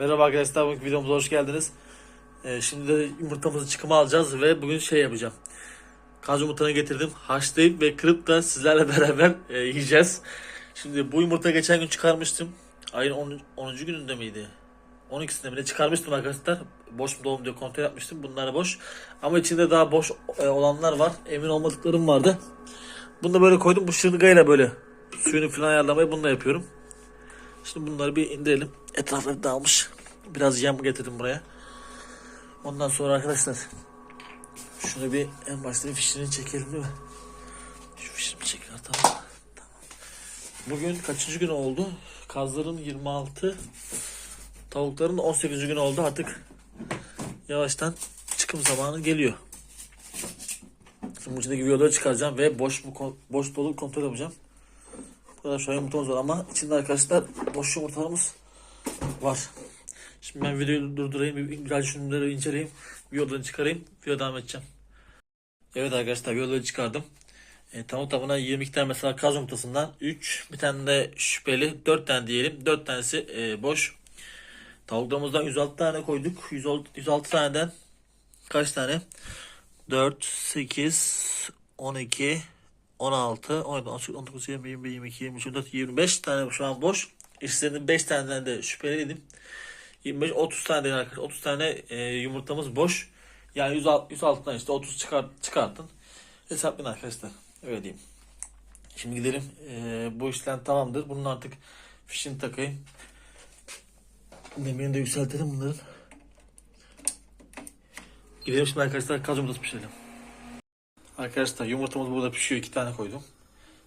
Merhaba arkadaşlar, bugünkü videomuza hoş geldiniz. Ee, şimdi de yumurtamızı çıkıma alacağız ve bugün şey yapacağım. Kaz yumurtanı getirdim. Haşlayıp ve kırıp da sizlerle beraber e, yiyeceğiz. Şimdi bu yumurta geçen gün çıkarmıştım. Ayın 10. 10. gününde miydi? 12'sinde bile çıkarmıştım arkadaşlar. Boş mu dolu mu diye kontrol yapmıştım. Bunlar boş. Ama içinde daha boş e, olanlar var. Emin olmadıklarım vardı. Bunu da böyle koydum. Bu şırgayla böyle suyunu falan ayarlamayı bununla yapıyorum. Şimdi bunları bir indirelim. Etrafları dağılmış. Biraz yem getirdim buraya. Ondan sonra arkadaşlar şunu bir en başta bir fişini çekelim değil mi? Şu fişimi çıkartalım. Tamam. Bugün kaçıncı gün oldu? Kazların 26, tavukların da 18. gün oldu. Artık yavaştan çıkım zamanı geliyor. Şimdi bu içindeki videoları çıkaracağım ve boş mu boş dolu kontrol yapacağım. Burada şu an yumurtamız var ama içinde arkadaşlar boş yumurtalarımız var. Şimdi ben videoyu durdurayım. bir- Biraz şunları inceleyeyim. Videodan çıkarayım. Video devam edeceğim. Evet arkadaşlar videoları çıkardım. E, tamam tamına 22 tane mesela kaz yumurtasından 3 bir tane de şüpheli 4 tane diyelim. 4 tanesi e, boş. Tavuklarımızdan 106 tane koyduk. 106, 106 taneden kaç tane? 4, 8, 12, 16, 17, 18, 19, 20, 21, 22, 23, 24, 25 tane şu an boş. İşlerinin 5 taneden de şüpheliydim. 25, 30 tane değil arkadaşlar. 30 tane e, yumurtamız boş. Yani 106, 106'dan işte 30 çıkart, çıkartın. Hesaplayın arkadaşlar. Öyle diyeyim. Şimdi gidelim. E, bu işlem tamamdır. Bunun artık fişini takayım. Demirini de yükseltelim bunların. Gidelim şimdi arkadaşlar kaz yumurtası pişirelim. Arkadaşlar yumurtamız burada pişiyor. iki tane koydum.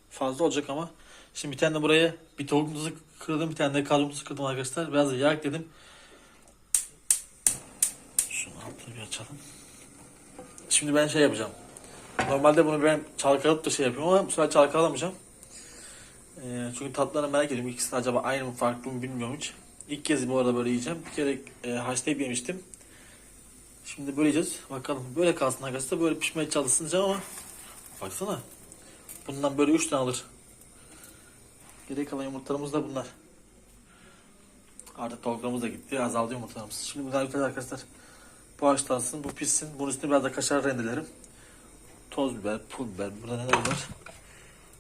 Fazla olacak ama. Şimdi bir tane de buraya bir tavuk yumurtası kırdım. Bir tane de yumurtası kırdım arkadaşlar. Biraz da yağ ekledim. Şunu altını bir açalım. Şimdi ben şey yapacağım. Normalde bunu ben çalkalıp da şey yapıyorum ama bu sefer çalkalamayacağım. Ee, çünkü tatlarını merak ediyorum. İkisi acaba aynı mı farklı mı bilmiyorum hiç. İlk kez bu arada böyle yiyeceğim. Bir kere e, haşlayıp yemiştim. Şimdi böyle yiyeceğiz. Bakalım böyle kalsın arkadaşlar. Böyle pişmeye çalışsınca ama baksana. Bundan böyle 3 tane alır. Geriye kalan yumurtalarımız da bunlar. Artık tavuklarımız da gitti. Azaldı yumurtalarımız. Şimdi bunlar güzel arkadaşlar. Bu haşlansın, bu pişsin. Bunun üstüne biraz da kaşar rendelerim. Toz biber, pul biber. Burada neler var?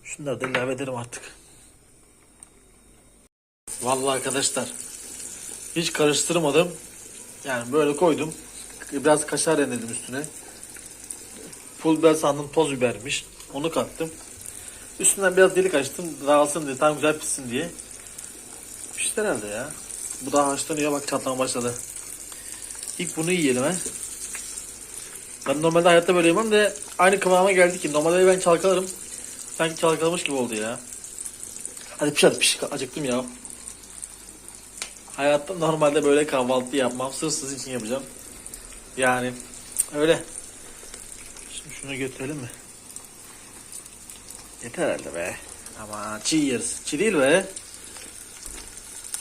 Şunları da ilave ederim artık. Vallahi arkadaşlar. Hiç karıştırmadım. Yani böyle koydum. Biraz kaşar rendeledim üstüne. Pul biber sandım toz bibermiş. Onu kattım. Üstünden biraz delik açtım. Dağılsın diye. Tam güzel pişsin diye. Pişti herhalde ya. Bu daha haşlanıyor. Bak çatlama başladı. İlk bunu yiyelim he. Ben normalde hayatta böyle yemem de aynı kıvama geldi ki. Normalde ben çalkalarım. Sanki çalkalamış gibi oldu ya. Hadi piş hadi piş. Acıktım ya. Hayatta normalde böyle kahvaltı yapmam. Sırf sizin için yapacağım. Yani öyle. Şimdi şunu götürelim mi? Yeter herhalde be. Ama çiğ yeriz. Çiğ değil be.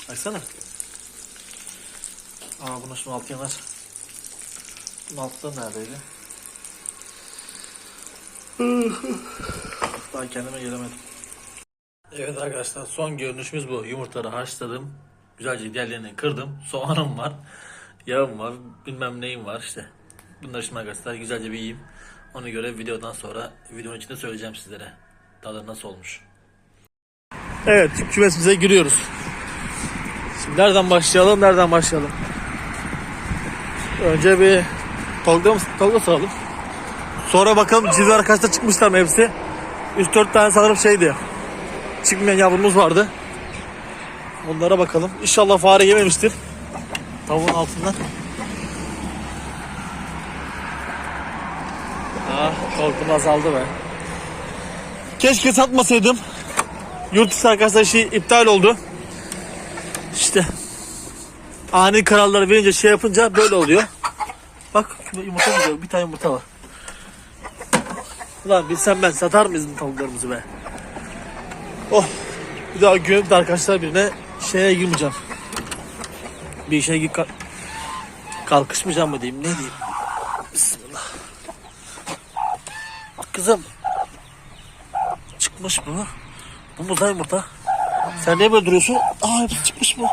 Baksana. Aa bunun şunun altı yanar. Bunun altı neredeydi? Daha kendime gelemedim. Evet arkadaşlar son görünüşümüz bu. Yumurtaları haşladım. Güzelce diğerlerini kırdım. Soğanım var. Yağım var. Bilmem neyim var işte. Bunları şimdi arkadaşlar güzelce bir yiyeyim. Ona göre videodan sonra videonun içinde söyleyeceğim sizlere. Tadı nasıl olmuş. Evet kümesimize giriyoruz. Şimdi nereden başlayalım? Nereden başlayalım? Önce bir tolga? Tolga soralım. Sonra bakalım civara kaçta çıkmışlar mı hepsi? 3-4 tane sanırım şeydi. Çıkmayan yavrumuz vardı. Onlara bakalım. İnşallah fare yememiştir. Tavuğun altından. Ah korkum azaldı be. Keşke satmasaydım. Yurt dışı arkadaşlar şey iptal oldu. İşte ani kararları verince şey yapınca böyle oluyor. Bak yumurta gidiyor. Bir tane yumurta var. Ulan bilsem ben satar mıyız bu tavuklarımızı be? Oh. Bir daha güvenip de arkadaşlar birine şeye girmeyeceğim. Bir işe kalk- kalkışmayacağım mı diyeyim ne diyeyim. Bismillah. Kızım. Çıkmış mı? Bu mu da? Sen niye böyle duruyorsun? Aa çıkmış mı?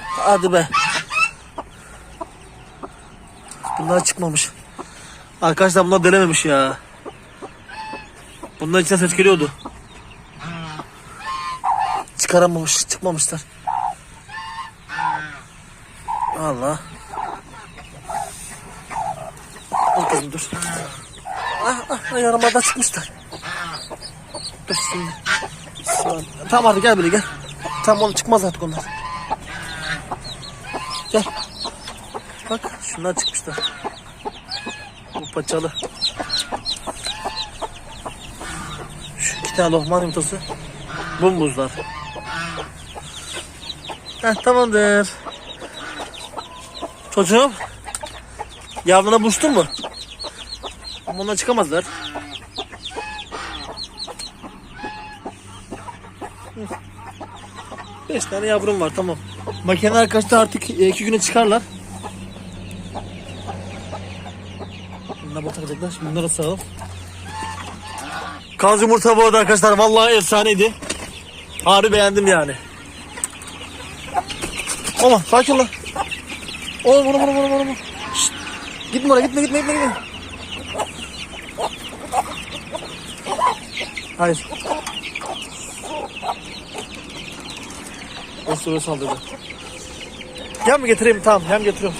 Hadi be. Bunlar çıkmamış. Arkadaşlar bunlar delememiş ya. Bunların içine ses geliyordu. Çıkaramamış, çıkmamışlar. Allah. Dur kızım dur. Ah ah yaramadan çıkmışlar. Dur şimdi. Tamam hadi gel böyle gel. Tamam oğlum çıkmaz artık onlar. Gel. Bak şunlar çıkmışlar. Bu paçalı. Şu iki tane lohman yumurtası. Bumbuzlar. Heh, tamamdır. Çocuğum. Yavruna buluştun mu? Ama onlar çıkamazlar. Beş tane yavrum var tamam. Makine arkadaşlar artık e, iki güne çıkarlar. Bunlar bu takacaklar. Şimdi bunları sağalım. Kaz yumurta bu arada arkadaşlar vallahi efsaneydi. Harbi beğendim yani. Ama sakin ol. Oğlum oğlum oğlum oğlum oğlum. Şşt. Gitme oraya gitme gitme gitme gitme. Hayır. O soru saldırdı. Yem mi getireyim? Tamam yem getiriyorum.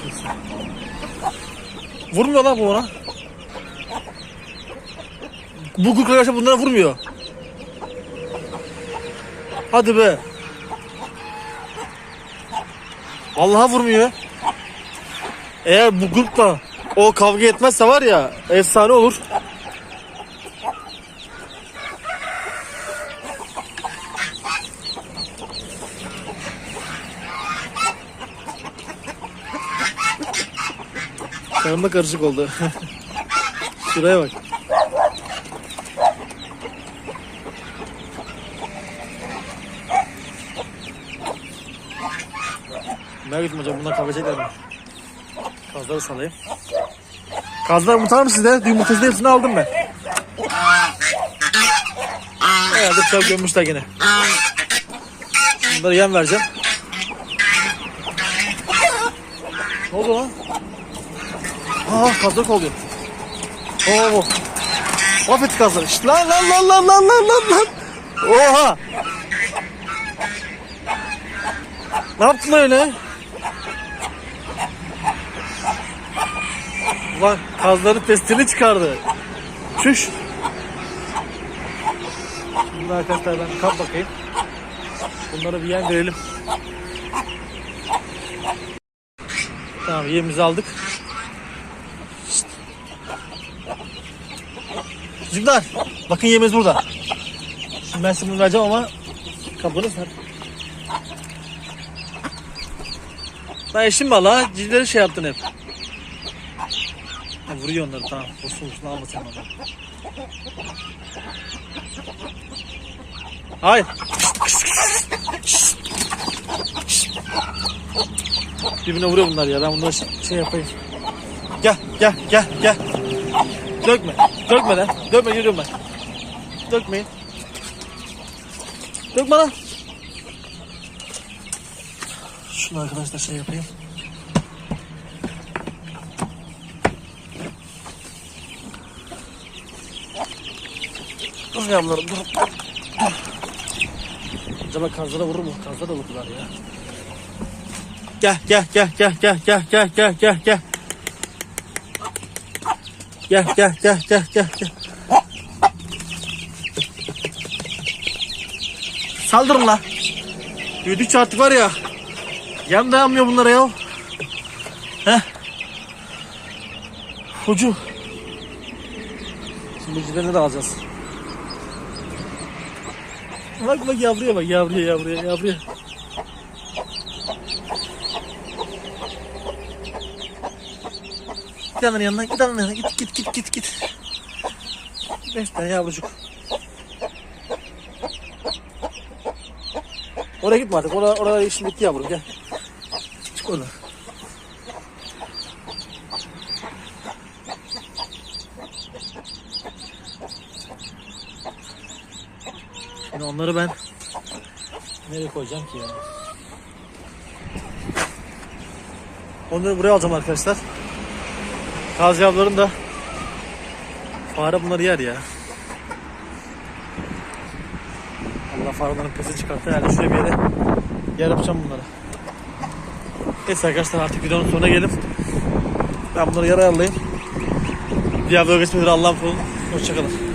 Vurmuyor lan bu ona. Bu kurt arkadaşlar bunlara vurmuyor. Hadi be. Vallahi vurmuyor. Eğer bu grupla o kavga etmezse var ya efsane olur. Karnıma karışık oldu. Şuraya bak. Merak ettim hocam bunlar kavga edecekler mi? Kazları salayım. Kazlar yumurtlar mı sizde? Yumurtasını hepsini aldım ben. Herhalde çok gömmüşler gene. Bunları yem vereceğim. Ne oldu lan? Aa kazlar oluyor. Oo. Mahvetti kazları. Şşt, lan lan lan lan lan lan lan lan. Oha. Ne yaptın öyle? Ulan kazların testini çıkardı. Çüş. Şimdi arkadaşlar ben kap bakayım. Bunlara bir yem verelim. Tamam yemimizi aldık. Çocuklar bakın yemimiz burada. Şimdi ben size bunu vereceğim ama kapınız var. Lan eşim valla cilleri şey yaptın hep. Ha, vuruyor onları tamam. Vursun vursun alma sen onu. Hayır. Birbirine vuruyor bunlar ya. Ben bunları şey yapayım. Gel gel gel gel. Dökme. Dökme lan. Dökme yürüyorum ben. Dökmeyin. Dökme lan. Şunu arkadaşlar şey yapayım. Dur yavrularım dur. dur. Acaba kazlara vurur mu? Kazlara da vurdular ya. Gel gel gel gel gel gel gel gel gel gel. Gel gel gel gel gel gel. Saldırın la. Büyüdükçe artık var ya. Yem dayanmıyor bunlara ya. Heh. Ucu. Şimdi ucularını da alacağız. Bak bak yavruya bak yavruya yavruya yavruya. Git ananın yanına git ananın yanına git git git git git. Beş tane yavrucuk. Oraya gitme artık. Orada, orada işin bitti yavrum gel. Çık oradan. Şimdi onları ben nereye koyacağım ki ya? Onları buraya alacağım arkadaşlar. Kaz yavruların da fare bunları yer ya. Allah farelerin pesi çıkarttı. Yani şuraya bir yere yer yapacağım bunlara. Neyse arkadaşlar artık videonun sonuna gelip ben bunları yer ayarlayayım. Diğer bölgesine Allah'ım olun. Hoşçakalın.